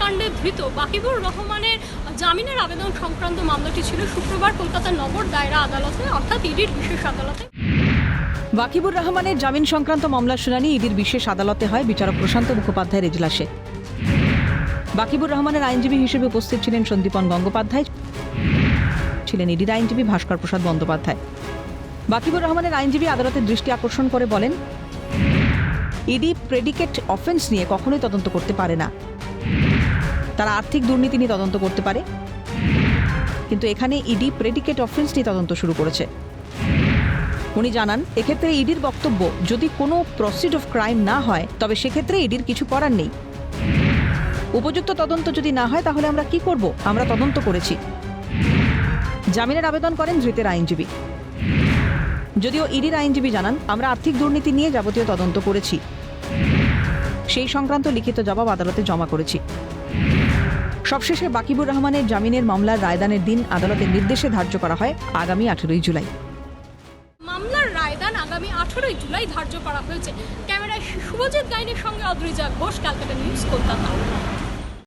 কাণ্ডে ধৃত বাকিবুর রহমানের জামিনের আবেদন সংক্রান্ত মামলাটি ছিল শুক্রবার কলকাতার নগর দায়রা আদালতে, অর্থাৎ ইডির বিশেষ আদালতে। ওয়াকিবুর রহমানের জামিন সংক্রান্ত মামলার শুনানি ইডির বিশেষ আদালতে হয়, বিচারক প্রশান্ত মুখোপাধ্যায়ের এজলাসে। বাকিবুর রহমানের আইনজীবী হিসেবে উপস্থিত ছিলেন সন্দীপন গঙ্গোপাধ্যায়, ছিলেন ইডির আইনজীবী ভাস্কর প্রসাদ বন্দ্যোপাধ্যায়। বাকিবুর রহমানের আইনজীবী আদালতের দৃষ্টি আকর্ষণ করে বলেন, ইডি প্রেডিকেট অফেন্স নিয়ে কখনোই তদন্ত করতে পারে না। তারা আর্থিক দুর্নীতি নিয়ে তদন্ত করতে পারে। কিন্তু এখানে ইডি প্রেডিকেট অফেন্স নিয়ে তদন্ত শুরু করেছে। উনি জানান, এক্ষেত্রে ইডির বক্তব্য, যদি কোনো প্রসিড অফ ক্রাইম না হয়, তবে সেক্ষেত্রে ইডির কিছু করার নেই। উপযুক্ত তদন্ত যদি না হয়, তাহলে আমরা কি করব? আমরা তদন্ত করেছি। জামিনের আবেদন করেন ধৃতের আইনজীবী। যদিও ইডির আইনজীবী জানান, আমরা আর্থিক দুর্নীতি নিয়ে যাবতীয় তদন্ত করেছি। সেই সংক্রান্ত লিখিত জবাব আদালতে জমা করেছি। সবশেষে বাকিবুর রহমানের জামিনের মামলার রায়দানের দিন আদালতের নির্দেশে ধার্য করা হয় আগামী আঠেরোই জুলাই। মামলার রায়দান আগামী আঠেরোই জুলাই ধার্য করা হয়েছে। ক্যামেরায় শুভজিৎ গাইনের সঙ্গে অদ্রিজা ঘোষ, ক্যালকাটা নিউজ, কলকাতা।